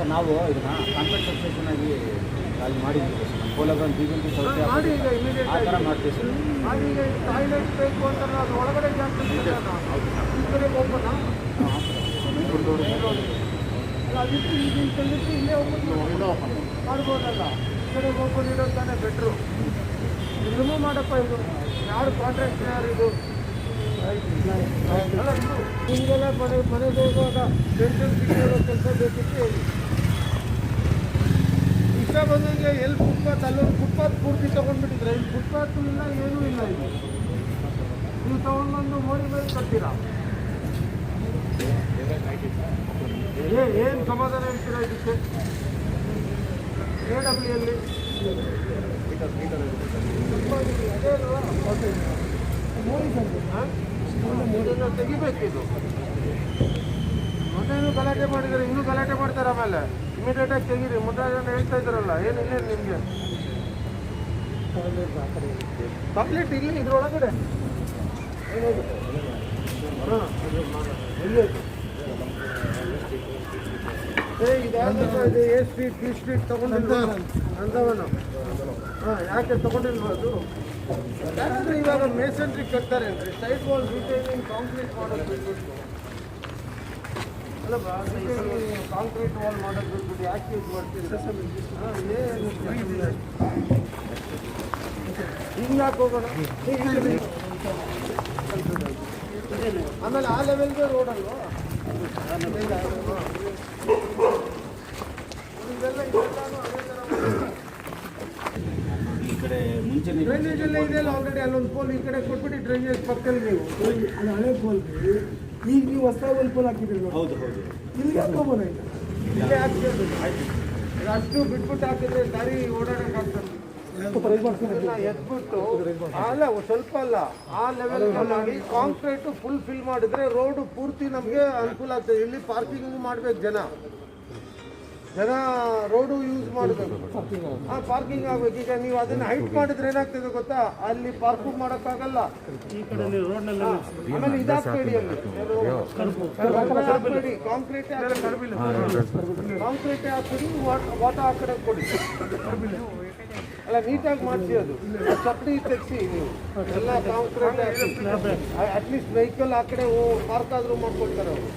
Sir ನಾವು ಇದನ್ನ contract substation ಆಗಿ ಅಲ್ಲಿ ಮಾಡಿದ್ದೀವಿ sir Kolar B B P ಸೌಲಭ್ಯ ಮಾಡಿ ಈಗ ಇಮಿಡಿಯೇಟ್ ಆ ಥರ ಮಾಡ್ತೀವಿ ಸರ್. ಆಗ ಈಗ ಟಾಯ್ಲೆಟ್ ಬೇಕು ಅಂತ ಅದು ಒಳಗಡೆ ಜಾಸ್ತಿ ಈ ಕಡೆ ಹೋಗೋಣ ಈಗಿನ ಇಲ್ಲೇ ಹೋಗ್ಬೋದು. ಮಾಡ್ಬೋದಲ್ಲ. ಈ ಕಡೆ ಓಪನ್ ಇಡೋದು ತಾನೇ ಬೆಟ್ರು ರಿಮೂವ್ ಮಾಡಪ್ಪ ಇದು ಯಾರು ಕಾಂಟ್ರಾಕ್ಟ್ ಯಾರು ಇದು? ಹಿಂಗೆಲ್ಲ ಮನೆ ಮನೆಗೆ ಹೋಗುವಾಗ ಟೆನ್ಷನ್ ಸಿಕ್ಕಿರೋ ಕೆಲಸ ಬೇಕಿತ್ತು ಹೇಳಿ. ಇಷ್ಟ ಬಂದಂಗೆ ಎಲ್ಲಿ ಫುಟ್ಪಾತ್ ಅಲ್ಲೊಂದು ಫುಟ್ಪಾತ್ ಪೂರ್ತಿ ತಗೊಂಡ್ಬಿಟ್ಟಿದ್ರೆ, ಇಲ್ಲಿ ಫುಟ್ಪಾತ್ ಇಲ್ಲ, ಏನೂ ಇಲ್ಲ ಇದು ನೀವು ತಗೊಂಡ್ಬಂದು ಮೋರಿ ಮೇಲೆ ಕಟ್ತೀರಾ? ಏನು ಸಮಾಧಾನ ಹೇಳ್ತೀರಾ ಇದಕ್ಕೆ? ಎ ಡಬ್ಲ್ಯೂ ಅಲ್ಲಿ ಇದನ್ನು ತೆಗಿಬೇಕಿದು ಮೊನ್ನೆನೂ ಗಲಾಟೆ ಮಾಡಿದರೆ ಇನ್ನೂ ಗಲಾಟೆ ಮಾಡ್ತಾರೆ ಆಮೇಲೆ. ಇಮಿಡಿಯೇಟ್ ಆಗಿ ತೆಗೀರಿ. ಮುದ್ದಾಗ ಹೇಳ್ತಾ ಇದ್ರಲ್ಲ ಏನು ಇಲ್ಲ ನಿಮಗೆ? ಕಂಪ್ಲೀಟ್ ಇಲ್ಲ ಇದ್ರೊಳಗಡೆ. ಇದು. ಎ ಸ್ಟ್ರೀಟ್ ಬಿ ಸ್ಟ್ರೀಟ್ ತಗೊಂಡಿಲ್ಲ ನಂದವನ. ಹಾಂ, ಯಾಕೆ ತಗೊಂಡಿಲ್ವಾ ಅದು? ಯಾಕಂದ್ರೆ ಇವಾಗ ಮೇಸನ್ರಿ ಕಟ್ತಾರೆ ಅಂದರೆ ಸೈಡ್ ವಾಲ್ ರಿಟೈನಿಂಗ್ ಕಾಂಕ್ರೀಟ್ ಮಾಡೋದು. ಕಾಂಕ್ರೀಟ್ ವಾಲ್ ಮಾಡೋದು ಬಿಟ್ಬಿಟ್ಟು ಯಾಕೆ ಯೂಸ್ ಮಾಡ್ತೀರಿ? ಹಿಂಗೆ ಯಾಕೆ ಹೋಗೋಣ? ಆಮೇಲೆ ಆ ಲೆವೆಲ್ಗೆ ರೋಡ್ ಅಲ್ವಾ? ಡ್ರೈನೇಜ್ ಎಲ್ಲ ಇದೆಯಲ್ಲ ಆಲ್ರೆಡಿ ಅಲ್ಲೊಂದು ಪೋಲ್ ಈ ಕಡೆ ಕೊಟ್ಬಿಟ್ಟು ಡ್ರೈನೇಜ್ ಪಕ್ಕದಲ್ಲಿ ನೀವು. ಅದು ಹಳೆ ಪೋಲ್ ಈಗ ನೀವು ಹೊಸ ಒಂದು ಪೋಲ್ ಹಾಕಿದ್ದೀರಿ ನೋಡಿ. ಹೌದು ಹೌದು. ಇಲ್ಲಿಗೆ ಹಾಕೋಬೋದಾಯ್ತು ಇಲ್ಲೇ ಹಾಕ್ಬೇಕು ಇದು ಅಷ್ಟು ಬಿಟ್ಬಿಟ್ಟು ಹಾಕಿದ್ರೆ ದಾರಿ ಓಡಾಡಕ್ ಆಗ್ತದೆ. ಎದ್ಬಿಟ್ಟು ಅಲ್ಲ ಸ್ವಲ್ಪ ಅಲ್ಲ ಆ ಲೆವೆಲ್ ಮಾಡಿ ಕಾಂಕ್ರೀಟ್ ಫುಲ್ ಫಿಲ್ ಮಾಡಿದ್ರೆ ರೋಡ್ ಪೂರ್ತಿ ನಮಗೆ ಅನುಕೂಲ ಆಗ್ತದೆ. ಇಲ್ಲಿ ಪಾರ್ಕಿಂಗ್ ಮಾಡ್ಬೇಕು ಜನ. ಜನ ರೋಡು ಯೂಸ್ ಮಾಡಬೇಕು ಆ ಪಾರ್ಕಿಂಗ್ ಆಗ್ಬೇಕು ಈಗ ನೀವು ಅದನ್ನ ಹೈಟ್ ಮಾಡಿದ್ರೆ ಏನಾಗ್ತದೆ ಗೊತ್ತಾ? ಅಲ್ಲಿ ಪಾರ್ಕಿಂಗ್ ಮಾಡೋಕ್ಕಾಗಲ್ಲ. ಆಮೇಲೆ ಇದಾಗ್ಬೇಡಿ ಅಲ್ಲಿ. ಕಾಂಕ್ರೀಟ್ ಕಾಂಕ್ರೀಟ್ ಹಾಕ್ಬಿಡಿ. ವಾಟರ್ ಆ ಕಡೆ ಕೊಡಿ. ಅಲ್ಲ ನೀಟಾಗಿ ಮಾಡಿಸಿ ಅದು. ಚಪ್ಪಡಿ ತೆಗ್ಸಿ ನೀವು. ಎಲ್ಲ ಕಾಂಕ್ರೀಟ್ ಅಟ್ಲೀಸ್ಟ್ ವೆಹಿಕಲ್ ಆ ಕಡೆ ಪಾರ್ಕ್ ಆದ್ರೂ ಮಾಡ್ಕೊಡ್ತಾರೆ ಅವರು.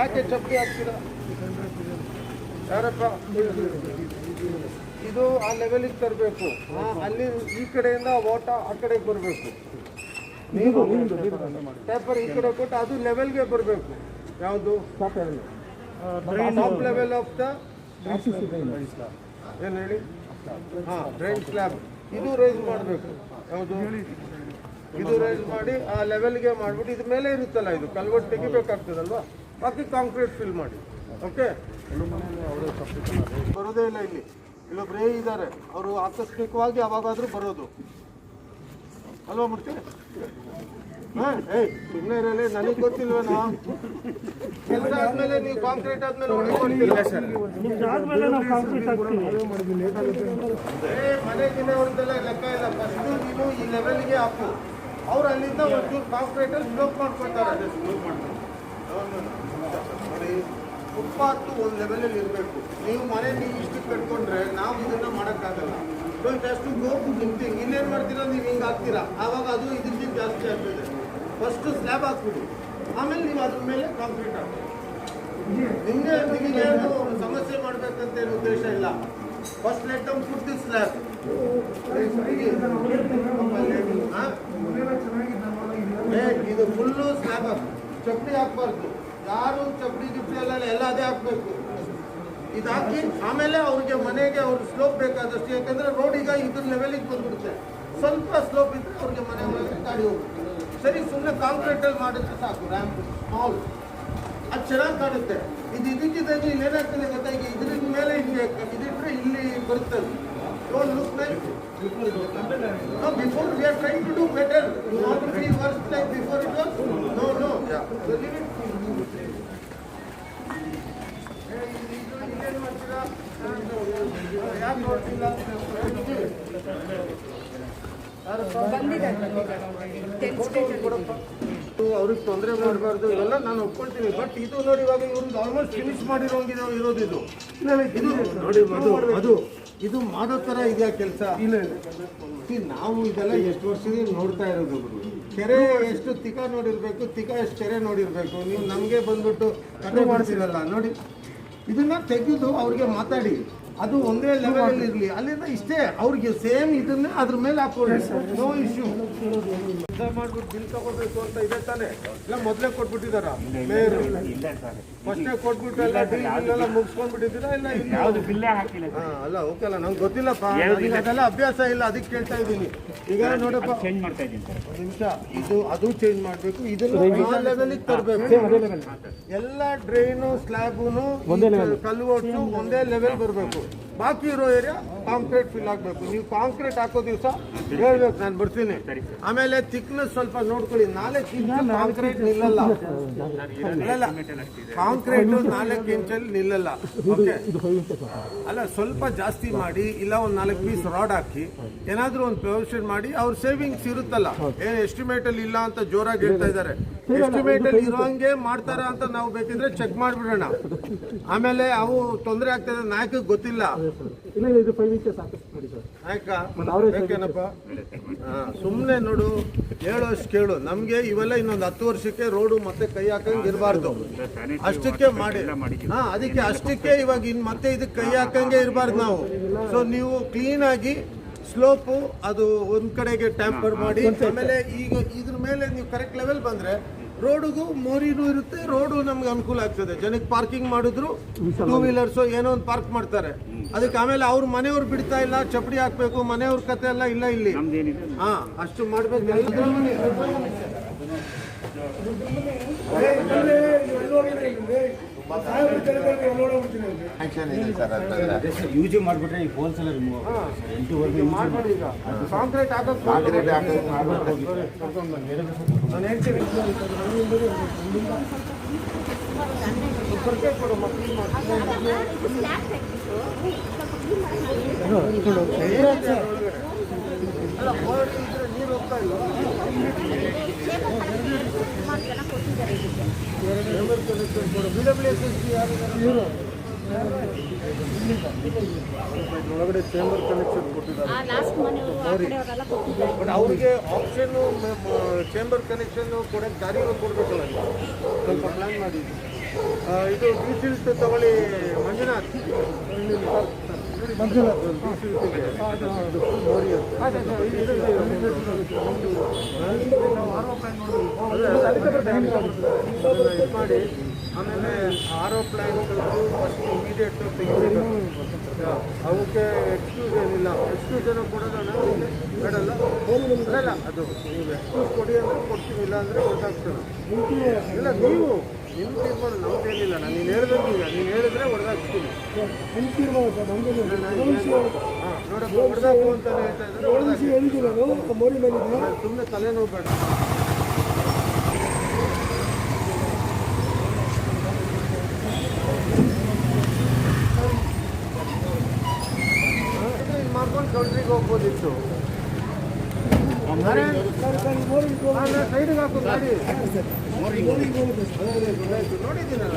ಯಾಕೆ ಚಪ್ಪಡಿ ಹಾಕ್ತೀರಾ? ಯಾರಪ್ಪ? ಇದು ಆ ಲೆವೆಲಿಗೆ ತರಬೇಕು. ಅಲ್ಲಿ ಈ ಕಡೆಯಿಂದ ಓಟ ಆ ಕಡೆಗೆ ಬರಬೇಕು. ನೀವು ಪೇಪರ್ ಈ ಕಡೆ ಕೊಟ್ಟು ಅದು ಲೆವೆಲ್ಗೆ ಬರಬೇಕು. ಯಾವುದು? ಟಾಪ್ ಲೆವೆಲ್ ಆಫ್ ದ ಏನು ಹೇಳಿ? ಹಾಂ ಡ್ರೈನ್ ಸ್ಲ್ಯಾಬ್ ಇದು ರೈಸ್ ಮಾಡಬೇಕು. ಯಾವುದು? ಇದು ರೈಸ್ ಮಾಡಿ ಆ ಲೆವೆಲ್ಗೆ ಮಾಡಿಬಿಟ್ಟು ಇದು ಮೇಲೆ ಇರುತ್ತಲ್ಲ ಇದು? ಕಲ್ವಟ್ ತೆಗಿಬೇಕಾಗ್ತದಲ್ವಾ? ಬಾಕಿ ಕಾಂಕ್ರೀಟ್ ಫಿಲ್ ಮಾಡಿ. ಓಕೆ ಬರೋದೇ ಇಲ್ಲ ಇಲ್ಲಿ. ಇಲ್ಲೊಬ್ಬರೇ ಇದ್ದಾರೆ. ಅವರು ಆಕಸ್ಮಿಕವಾಗಿ ಯಾವಾಗಾದ್ರೂ ಬರೋದು. ಅಲ್ವಾ ಮೂರ್ತಿ? ಹಾಂ ಏಯ್ ಸುಮ್ಮನೆ ಇರಲಿ. ನನಗೆ ಗೊತ್ತಿಲ್ವೇನೋ? ಕೆಲಸ ಆದ್ಮೇಲೆ ನೀವು ಕಾಂಕ್ರೀಟ್ ಆದ್ಮೇಲೆ ಹೊಡಿಕೊಡ್ತೀರಾ ಏ ಅವ್ರದ್ದೆಲ್ಲ ಲೆಕ್ಕ ಇಲ್ಲ. ಫಸ್ಟು ನೀನು ಈ ಲೆವೆಲ್ಗೆ ಹಾಕು. ಅವ್ರು ಅಲ್ಲಿಂದ ಒಂಚೂರು ಕಾಂಕ್ರೀಟಲ್ಲಿ ಸ್ಲೋಪ್ ಮಾಡ್ಕೊಳ್ತಾರೆ. ಅದೇ ಸ್ಲೋಪ್ ಮಾಡ್ತಾರೆ. ಫುಟ್ಪಾತ್ ಒಂದು ಲೆವೆಲಲ್ಲಿ ಇರಬೇಕು. ನೀವು ಮನೆ ನೀವು ಇಷ್ಟು ಕಟ್ಕೊಂಡ್ರೆ ನಾವು ಇದನ್ನ ಮಾಡೋಕ್ಕಾಗಲ್ಲ. First has to go to ಇನ್ನೇನು ಮಾಡ್ತೀರಾ? ನೀವು ಹಿಂಗೆ ಹಾಕ್ತೀರಾ? ಆವಾಗ ಅದು ಇದಕ್ಕಿಂತ ಜಾಸ್ತಿ ಆಗ್ತದೆ. ಫಸ್ಟು ಸ್ಲ್ಯಾಬ್ ಹಾಕ್ಬಿಡಿ. ಆಮೇಲೆ ನೀವು ಅದ್ರ ಮೇಲೆ ಕಾಂಕ್ರೀಟ್ ಹಾಕಿ ನಿಮಗೆ ಏನು ಸಮಸ್ಯೆ ಮಾಡ್ಬೇಕಂತೇನು ಉದ್ದೇಶ ಇಲ್ಲ. First let down put the slab ಇದು ಫುಲ್ಲು ಸ್ಲ್ಯಾಬ್ ಹಾಕು ಚಪ್ಪಡಿ ಹಾಕ್ಬಾರ್ದು. ಯಾರು ಚಪ್ಪಡಿ ಗಿಪ್ಪಡಿ ಎಲ್ಲ ಎಲ್ಲ ಅದೇ ಹಾಕ್ಬೇಕು ಇದು ಹಾಕಿ ಆಮೇಲೆ ಅವ್ರಿಗೆ ಮನೆಗೆ ಅವ್ರ ಸ್ಲೋಪ್ ಬೇಕಾದಷ್ಟು ಯಾಕಂದ್ರೆ ರೋಡ್ ಈಗ ಇದ್ರ ಲೆವೆಲಿಗೆ ಬಂದ್ಬಿಡುತ್ತೆ ಸ್ವಲ್ಪ ಸ್ಲೋಪ್ ಇದ್ರೆ ಅವ್ರಿಗೆ ಮನೆ ಒಳಗೆ ಗಾಡಿ ಹೋಗುತ್ತೆ ಸರಿ ಸುಮ್ಮನೆ ಕಾಂಕ್ರೀಟಲ್ಲಿ ಮಾಡಿದ್ರೆ ಸಾಕು ರ್ಯಾಂಪ್ ಸ್ಮಾಲ್ ಅದು ಚೆನ್ನಾಗಿ ಕಾಣುತ್ತೆ ಇದು ಇದಕ್ಕಿದ್ದಂಗೆ ಇಲ್ಲಿ ಏನಾಗ್ತದೆ ಗೊತ್ತಾ ಈಗ ಇದ್ರ ಮೇಲೆ ಹಿಂಗೆ ಇದಿಟ್ರೆ ಇಲ್ಲಿ ಬರುತ್ತೆ don't look like No, before we are trying to do better. You want to be worse like before it was? No, no. Yeah. So leave it. ಅವ್ರಿಗೆ ತೊಂದರೆ ಮಾಡಬಾರ್ದು ಇವೆಲ್ಲ ನಾನು ಒಪ್ಕೊಳ್ತೀನಿ. ಬಟ್ ಇದು ನೋಡಿ ಇವಾಗ ಇವ್ರಿಗೆ ಆಲ್ಮೋಸ್ಟ್ ಫಿನಿಶ್ ಮಾಡಿರೋಂಗಿದೆ ಇರೋದು ಇದು. ಇದು ನೋಡಿ ಅದು ಅದು ಇದು ಮಾಡೋ ಥರ ಇದೆಯಾ ಕೆಲಸ? ಇಲ್ಲ ನಾವು ಇದೆಲ್ಲ ಎಷ್ಟು ವರ್ಷದಿಂದ ನೋಡ್ತಾ ಇರೋದು. ಕೆರೆ ಎಷ್ಟು ತಿಕ ನೋಡಿರ್ಬೇಕು ತಿಕ ಎಷ್ಟು ಕೆರೆ ನೋಡಿರ್ಬೇಕು. ನೀವು ನಮಗೆ ಬಂದ್ಬಿಟ್ಟು ಕತೆ ಮಾಡ್ತೀರಲ್ಲ. ನೋಡಿ ಇದನ್ನ ತೆಗೆದು ಅವ್ರಿಗೆ ಮಾತಾಡಿ. ಅದು ಒಂದೇ ಲೆವೆಲ್ ಇರಲಿ. ಅಲ್ಲಿಂದ ಇಷ್ಟೇ. ಅವ್ರಿಗೆ ಸೇಮ್ ಇದನ್ನೇ ಅದ್ರ ಮೇಲೆ ಹಾಕೊಳ್ಳಿ. ನೋ ಇಶ್ಯೂ ಮಾಡ್ಬಿಟ್ಟು ಬಿಲ್ ತಗೋಬೇಕು ಅಂತ ಇದೆ ತಾನೆ? ಇಲ್ಲ ಮೊದಲೇ ಕೊಟ್ಬಿಟ್ಟಿದಾರ? ಮೇಯರ್ ಫಸ್ಟೇ ಕೊಟ್ಬಿಟ್ಟು ಎಲ್ಲ ಮುಗಿಸ್ಕೊಂಡ್ಬಿಟ್ಟಿದ್ದೀರಾ ಇಲ್ಲ ಯಾವುದು ಯಾವ್ದು ಬಿಲ್ಲೇ ಹಾಕಿಲ್ಲ ಅಲ್ಲ ಓಕೆ ಅಲ್ಲ ನಂಗೆ ಗೊತ್ತಿಲ್ಲಪ್ಪ. ಅದೆಲ್ಲ ಅಭ್ಯಾಸ ಇಲ್ಲ ಅದಕ್ಕೆ ಕೇಳ್ತಾ ಇದ್ದೀನಿ. ಈಗ ನೋಡಪ್ಪ. ಚೇಂಜ್ ಮಾಡ್ತಾ ಇದ್ದೀನಿ ಸರ್. ಒಂದ್ ನಿಮಿಷ. ಇದು ಅದು ಚೇಂಜ್ ಮಾಡಬೇಕು. ಇದನ್ನು ಆ ಲೆವೆಲಿಗೆ ತರಬೇಕು. ಎಲ್ಲ ಡ್ರೈನು ಸ್ಲಾಬು ಕಲ್ಲು ಒಟ್ಟು ಒಂದೇ ಲೆವೆಲ್ ಬರಬೇಕು. ಬಾಕಿ ಇರೋ ಏರಿಯಾ ಕಾಂಕ್ರೀಟ್ ಫಿಲ್ ಆಗಬೇಕು. ನೀವು ಕಾಂಕ್ರೀಟ್ ಹಾಕೋ ದಿವಸ ಹೇಳ್ಬೇಕು ನಾನು ಬರ್ತೀನಿ. ಆಮೇಲೆ ಥಿಕ್ನೆಸ್ ಸ್ವಲ್ಪ ನೋಡ್ಕೊಳ್ಳಿ. ನಾಲ್ಕು ಇಂಚು ಕಾಂಕ್ರೀಟ್ ನಿಲ್ಲಲ್ಲ. ಇಲ್ಲ. ಕಾಂಕ್ರೀಟ್ ನಾಲ್ಕು ಇಂಚಲ್ಲಿ ನಿಲ್ಲಲ್ಲ. ಓಕೆ ಅಲ್ಲ ಸ್ವಲ್ಪ ಜಾಸ್ತಿ ಮಾಡಿ ಇಲ್ಲ ಒಂದು ನಾಲ್ಕು ಪೀಸ್ ರಾಡ್ ಹಾಕಿ ಏನಾದ್ರೂ ಒಂದು ಪ್ರೊವಿಷನ್ ಮಾಡಿ ಅವ್ರ ಸೇವಿಂಗ್ಸ್ ಇರುತ್ತಲ್ಲ. ಏನು ಎಸ್ಟಿಮೇಟ್ ಅಲ್ಲಿ ಇಲ್ಲ ಅಂತ ಜೋರಾಗಿ ಹೇಳ್ತಾ ಇದ್ದಾರೆ ಎಸ್ಟಿಮೇಟ್ ಅಲ್ಲಿ ಇರೋಂಗೆ ಮಾಡ್ತಾರ ಅಂತ ನಾವು ಬೇಕಿದ್ರೆ ಚೆಕ್ ಮಾಡ್ಬಿಡೋಣ. ಆಮೇಲೆ ಅವು ತೊಂದರೆ ಆಗ್ತದೆ ನಾಯಕ ಗೊತ್ತಿಲ್ಲ. ಇಲ್ಲ ಇಲ್ಲ, ಇದು ಫೈವ್ ಇಂಚಸ್ ಸಾಕು ಮಾಡಿ ಸರ್. ನಾಯಕ ಬೇಕೇನಪ್ಪ? ಸುಮ್ಮನೆ ನೋಡು ಹೇಳೋಷ್ಟು ಕೇಳು. ನಮ್ಗೆ ಇವೆಲ್ಲ ಇನ್ನೊಂದು ಹತ್ತು ವರ್ಷಕ್ಕೆ ರೋಡು ಮತ್ತೆ ಕೈ ಹಾಕಂಗ್ ಇರಬಾರ್ದು. ಅಷ್ಟಕ್ಕೆ ಮಾಡಿ. ಹಾ ಅದಕ್ಕೆ ಅಷ್ಟಕ್ಕೆ ಇವಾಗ ಇನ್ ಮತ್ತೆ ಇದಕ್ಕೆ ಕೈ ಹಾಕಂಗೆ ಇರಬಾರ್ದು ನಾವು. ಸೊ ನೀವು ಕ್ಲೀನ್ ಆಗಿ ಸ್ಲೋಪು ಅದು ಒಂದ್ ಕಡೆಗೆ ಟ್ಯಾಂಪರ್ ಮಾಡಿ ಆಮೇಲೆ ಈಗ ಇದ್ರ ಮೇಲೆ ನೀವು ಕರೆಕ್ಟ್ ಲೆವೆಲ್ ಬಂದ್ರೆ ರೋಡಿಗೂ ಮೋರಿನೂ ಇರುತ್ತೆ ರೋಡು ನಮ್ಗೆ ಅನುಕೂಲ ಆಗ್ತದೆ ಜನಕ್ಕೆ ಪಾರ್ಕಿಂಗ್ ಮಾಡಿದ್ರು ಟೂ ವೀಲರ್ಸ್ ಏನೋ ಒಂದು ಪಾರ್ಕ್ ಮಾಡ್ತಾರೆ ಅದಕ್ಕೆ ಆಮೇಲೆ ಅವ್ರ ಮನೆಯವ್ರು ಬಿಡ್ತಾ ಇಲ್ಲ ಚಪ್ಪಡಿ ಹಾಕ್ಬೇಕು ಮನೆಯವ್ರ ಕತೆ ಎಲ್ಲ ಇಲ್ಲ ಇಲ್ಲಿ ನಮ್ದೇನಿದೆ ಹಾ ಅಷ್ಟು ಮಾಡ್ಬೇಕು ಎಲ್ಲ ಯೂಸ್ ಮಾಡಿಬಿಟ್ರೆ ಈ ಫೋನ್ಸ್ ಎಲ್ಲ ರಿಮೂವ್ ಎಂಟೂವರೆಗೆ ಮಾಡ್ಬಿಡಿ ಈಗ ಕಾಂಕ್ರೀಟ್ ಹಾಕೋದು ಕಾಂಕ್ರೀಟ್ ನಾನು ಹೇಳ್ತೀನಿ ಸ್ವಲ್ಪ ಕೊಡು ಒಳಗಡೆ ಚೇಂಬರ್ ಕನೆಕ್ಷನ್ ಕೊಟ್ಟಿದ್ದಾರೆ ಬಟ್ ಅವ್ರಿಗೆ ಆಪ್ಷನ್ ಚೇಂಬರ್ ಕನೆಕ್ಷನ್ ಕೊಡಕ್ಕೆ ದಾರಿಗಳು ಕೊಡ್ಬೇಕಲ್ಲ. ಸ್ವಲ್ಪ ಪ್ಲಾನ್ ಮಾಡಿದ್ವಿ ಇದು ಡಿಸಿಲ್ಟ್ ತಗೊಳ್ಳಿ ಮಂಜುನಾಥ್ ಇದು- ಮಾಡಿ ಆಮೇಲೆ ಆರೋ ಪ್ಲ್ಯಾನ್ಗಳು ಫಸ್ಟ್ ಇಮಿಡಿಯೇಟ್ ತೆಗಿಬೇಕು ಅವಕ್ಕೆ ಎಕ್ಸ್ಕ್ಯೂಸ್ ಏನಿಲ್ಲ ಎಕ್ಸ್ಕ್ಯೂಸ್ ಏನೋ ಕೊಡೋದಣ್ಣ ಬೇಡಲ್ಲ ಅದು ನೀವು ಎಕ್ಸ್ಕ್ಯೂಸ್ ಕೊಡಿ ಅಂದರೆ ಕೊಡ್ತೀವಿ ಇಲ್ಲ ಅಂದರೆ ಹೊಡೆದಾಕ್ತಾರೆ ಇಲ್ಲ ನೀವು ನಿಮ್ಮ ತೀರ್ಮಾನ ನಮ್ದೇನಿಲ್ಲ ನಾನು ನೀನು ಹೇಳ್ದಂಗೆ ಈಗ ನೀನು ಹೇಳಿದ್ರೆ ಸುಮ್ಮನೆ ತಲೆ ನೋಡ್ಬೇಡ ಮಾಡ್ಕೊಂಡು ಕೌಂಟ್ರಿಗೆ ಹೋಗ್ಬೋದಿತ್ತು ಸೈಡಿಗೆ ಹಾಕೋದು ನೋಡಿ ನೋಡಿದ್ದೀನಲ್ಲ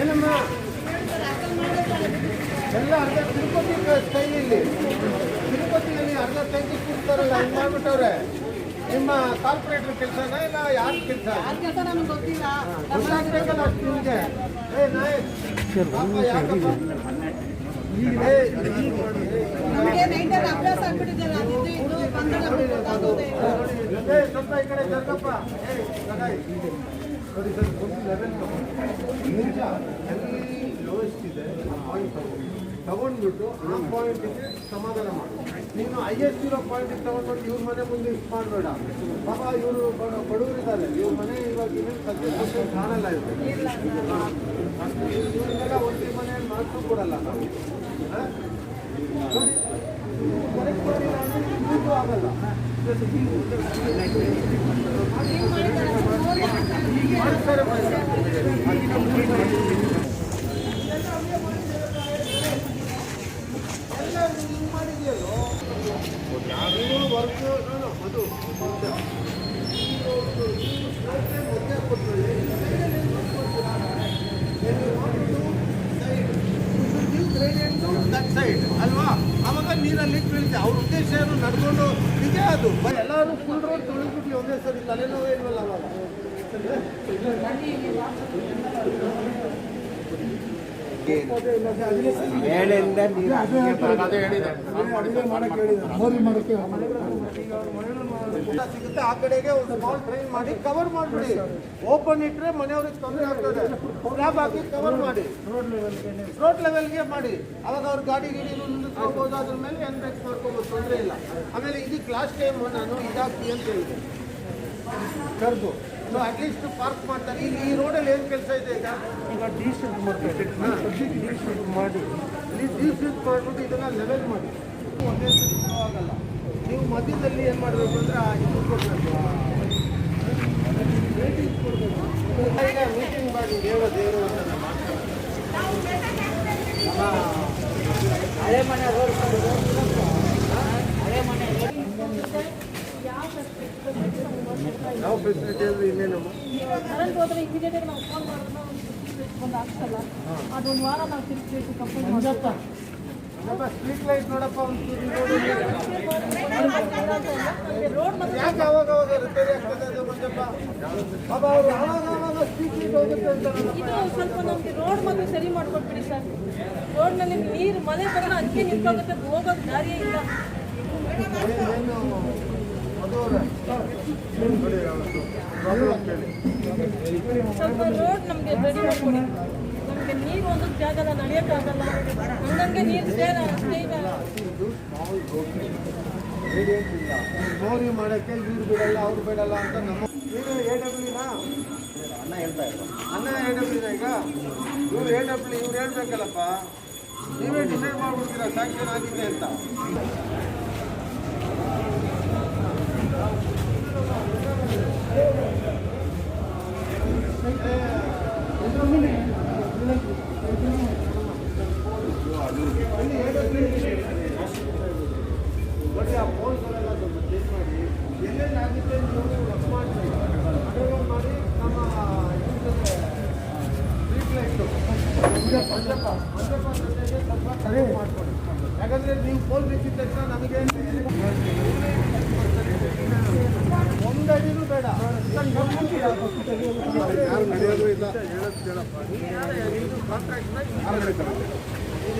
ಏನಮ್ಮ ಎಲ್ಲ ಅರ್ಧ ತಿರುಪತಿ ಸ್ಟೈಲಲ್ಲಿ ತಿರುಪತಿಯಲ್ಲಿ ಅರ್ಧ ತೆಗೆದು ಕೂಡ್ತಾರಲ್ಲ ಹಿಂಗೆ ಮಾಡ್ಬಿಟ್ಟವ್ರೆ ನಿಮ್ಮ ಕಾರ್ಪೊರೇಟರ್ ಕೆಲಸನ ಇಲ್ಲ ಯಾರ ಕೆಲಸ ಗೊತ್ತಾಗ್ಬೇಕಲ್ಲ ಅಷ್ಟು ನಿಮಗೆ ಏ ನಾಯ್ ಪಾಪ ಯಾಕಪ್ಪ? ಸ್ವಲ್ಪ ಈ ಕಡೆ ಜರ್ಗಪ್ಪ ಏ. ನೋಡಿ ಲೆವೆಲ್ ನಿಜ ಇದೆ, ಆ ಪಾಯಿಂಟ್ ತಗೊಂಡ್ಬಿಟ್ಟು ಆ ಪಾಯಿಂಟಿಗೆ ಸಮಾಧಾನ ಮಾಡು. ನೀನು ಹೈಯೆಸ್ಟ್ ಇರೋ ಪಾಯಿಂಟಿಗೆ ತಗೊಂಡ್ಬಿಟ್ಟು ಇವ್ರ ಮನೆ ಮುಂದೆ ಇಷ್ಟು ಮಾಡಬೇಡ ಪಾಪ ಇವರು ಬಡವರಿದ್ದಾರೆ, ಇವ್ರ ಮನೆ ಇವಾಗ ಇನ್ನೇನು ಸದ್ಯ ಕಾಣಲ್ಲ ಇವ್ರು. ಒಂದೇ ಮನೆ ಮಾಡ್ಕೊಂಡು ಕೊಡಲ್ಲ ನಾವು. ಕರೆಕ್ಟ್ ಆಗಲ್ಲ. ಸೈಡ್ ಅಲ್ವಾ? ಅವಾಗ ನೀರಲ್ಲಿ ಬೀಳುತ್ತೆ ಅವ್ರ ಉದ್ದೇಶ ಏನು? ನಡ್ಕೊಂಡು ಅದು? ಎಲ್ಲರೂ ಫುಲ್ ರೋಡ್ ತೊಳೆದ್ಬಿಟ್ಟು ಒಂದೇ ಸರಿ ತಲೆನೋವು ಇಲ್ವಲ್ಲ ಅವಾಗ? ಮೇಲಿಂದ ನೀರು ಅಡುಗೆ ಮಾಡಕ್ಕೆ ಹೇಳಿದ್ದಾರೆ ಮೋರಿ ಮಾಡಕ್ಕೆ ಸಿಗುತ್ತೆ ಆ ಕಡೆಗೆ ಒಂದು ಸ್ಮಾಲ್ ಟ್ರೈನ್ ಮಾಡಿ ಕವರ್ ಮಾಡಿಬಿಡಿ. ಓಪನ್ ಇಟ್ಟರೆ ಮನೆಯವ್ರಿಗೆ ತೊಂದರೆ ಆಗ್ತದೆ. ಸ್ಲ್ಯಾಬ್ ಹಾಕಿ ಕವರ್ ಮಾಡಿ. ರೋಡ್ ಲೆವೆಲ್ಗೆ ಮಾಡಿ. ಅವಾಗ ಅವ್ರ ಗಾಡಿ ಗಿಡಿ ನಿಲ್ಲಿಸ್ಕೋಬೋದು ಅದ್ರ ಮೇಲೆ ಏನ್ ಬೇಕು ಮಾಡ್ಕೋಬೋದು ತೊಂದರೆ ಇಲ್ಲ. ಆಮೇಲೆ ಇದಕ್ಕೆ ಲಾಸ್ಟ್ ಟೈಮ್ ನಾನು ಇದಾಗ್ತಿ ಅಂತ ಹೇಳಿದೆ. ಕರೆದು. ಸೊ ಅಟ್ಲೀಸ್ಟ್ ಪಾರ್ಕ್ ಮಾಡ್ತಾರೆ. ಇಲ್ಲಿ ಈ ರೋಡಲ್ಲಿ ಏನು ಕೆಲಸ ಇದೆ ಈಗ? ಈಗ ಡಿ ಶಿಫ್ಟ್ ಮಾಡ್ತಾರೆ ಸದ್ಯಕ್ಕೆ ಡಿ ಶಿಫ್ಟ್ ಮಾಡಿ. ಇಲ್ಲಿ ಡಿ ಶಿಫ್ಟ್ ಮಾಡಿಬಿಟ್ಟು ಇದನ್ನ ಲೆವೆಲ್ ಮಾಡಿ. ಒಂದೇ ಸರಿ ಆಗಲ್ಲ. ನೀವು ಮಧ್ಯದಲ್ಲಿ ಏನು ಮಾಡಬೇಕು ಅಂದರೆ ಆ ಇದು ಕೊಡಬೇಕು. ಮೀಟಿಂಗ್ ಕೊಡಬೇಕು ಈಗ ಮೀಟಿಂಗ್ ಮಾಡಿ ಹೇಳೋದು ಏನು ಅಂತ ನಾನು ಮಾಡ್ತೀನಿ. ಯಾವ ಫೆಸಿಲಿಟಿ ಅಂದ್ರೆ ಇನ್ನೇನು ಕರೆಂಟ್ ಹೋದ್ರೆ ಇಮಿಡಿಯೇಟ್ ನಾವು ಫೋನ್ ಮಾಡಿದ್ರೆ ಒಂದು ಆಗ್ತಲ್ಲ? ಅದೊಂದು ವಾರ ನಾವು ತಿರ್ಸ್ಬೇಕು ಕಂಪ್ಲೇಂಟ್ ಮಾಡ್ತಾ ಸ್ಟ್ರೀಟ್ ಲೈಟ್ ನೋಡಪ್ಪ ಒಂದು ಯಾಕೆ ಅವಾಗ ಅವಾಗ ರಿಪೇರಿ ಆಗ್ತದೆ ಅದು ಮಂಜಪ್ಪ? ಪಾಪ ಅವರು ಅವಾಗ ಅವಾಗ ಲೈಟ್ ಹೋಗುತ್ತೆ ಅಂತ ಇದು ಸ್ವಲ್ಪ ನಮಗೆ ರೋಡ್ ಮತ್ತೆ ಸರಿ ಮಾಡ್ಕೊಟ್ಬಿಡಿ ಸರ್. ರೋಡ್ನಲ್ಲಿ ನೀರು ಮಳೆ ಬರೋಣ ಅದಕ್ಕೆ ನಿಂತೋಗುತ್ತೆ ಹೋಗೋಕೆ ದಾರಿಯೇ ಇಲ್ಲ. ಸ್ವಲ್ಪ ರೋಡ್ ನಮಗೆ ರೆಡಿ ಮಾಡ್ಕೊಡಿ. ನಮಗೆ ನೀರು ಒಂದು ಜಾಗಲ್ಲ ನಡೆಯೋಕ್ಕಾಗಲ್ಲ ಹಂಗಂಗೆ ನೀರು ಸೇರ, ಅಷ್ಟೇ road. ಇಲ್ಲ. ಮೋರಿ ಮಾಡಕ್ಕೆ ಇವ್ರು ಬಿಡಲ್ಲ, ಅವ್ರು ಬಿಡಲ್ಲ ಅಂತ ನಮ್ಮ ನೀವೇ ಎ ಡಬ್ಲ್ಯೂನಾ ಅಣ್ಣ ಹೇಳ್ತಾ ಇಲ್ಲ ಅಣ್ಣ ಎ ಡಬ್ಲ್ಯೂನ ಈಗ? ಇವ್ರು ಎ ಡಬ್ಲ್ಯೂ ಇವ್ರು ಹೇಳ್ಬೇಕಲ್ಲಪ್ಪ. ನೀವೇ ಡಿಸೈಡ್ ಮಾಡ್ಬಿಡ್ತೀರಾ ಸ್ಯಾಂಕ್ಷನ್ ಆಗಿದೆ ಅಂತ ಅಲ್ಲಿ ಎ ಡಬ್ಲ್ಯೂ ನೋಡಿ ಆ ಫೋನ್ಗಳೆಲ್ಲ ಸ್ವಲ್ಪ ಚೇಂಜ್ ಮಾಡಿ ಎಲ್ಲೆಲ್ಲಿ ಆಗುತ್ತೆ ನೀವು ರಫ್ ಮಾಡಿ ಅಂಡರ್ಗ್ರೌಂಡ್ ಮಾಡಿ ನಮ್ಮ ಸ್ಟ್ರೀಟ್ ಲೈಟು ಮಂಜಪ್ಪ ಮಂಜಪ್ಪ ಜೊತೆಗೆ ಸ್ವಲ್ಪ ಕಡಿಮೆ ಮಾಡ್ಕೊಡಿ ಯಾಕಂದ್ರೆ ನೀವು ಫೋನ್ ಬಿಚ್ಚಿದ ತಕ್ಷಣ ನಮಗೆ ಒಂದು ಅಡಿನೂ ಬೇಡ ಯಾರು ನಡೆಯೋದು ಇಲ್ಲ ಹೇಳೋದು ಕೇಳಪ್ಪ ನೀನು ಯಾರು ಇದು ಕಾಂಟ್ರಾಕ್ಟ್ನ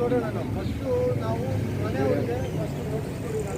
ನೋಡೋಣ ಫಸ್ಟು ನಾವು ಮನೆಯವ್ರಿಗೆ ಫಸ್ಟ್ ನೋಟಿಸ್ ಕೊಡಿ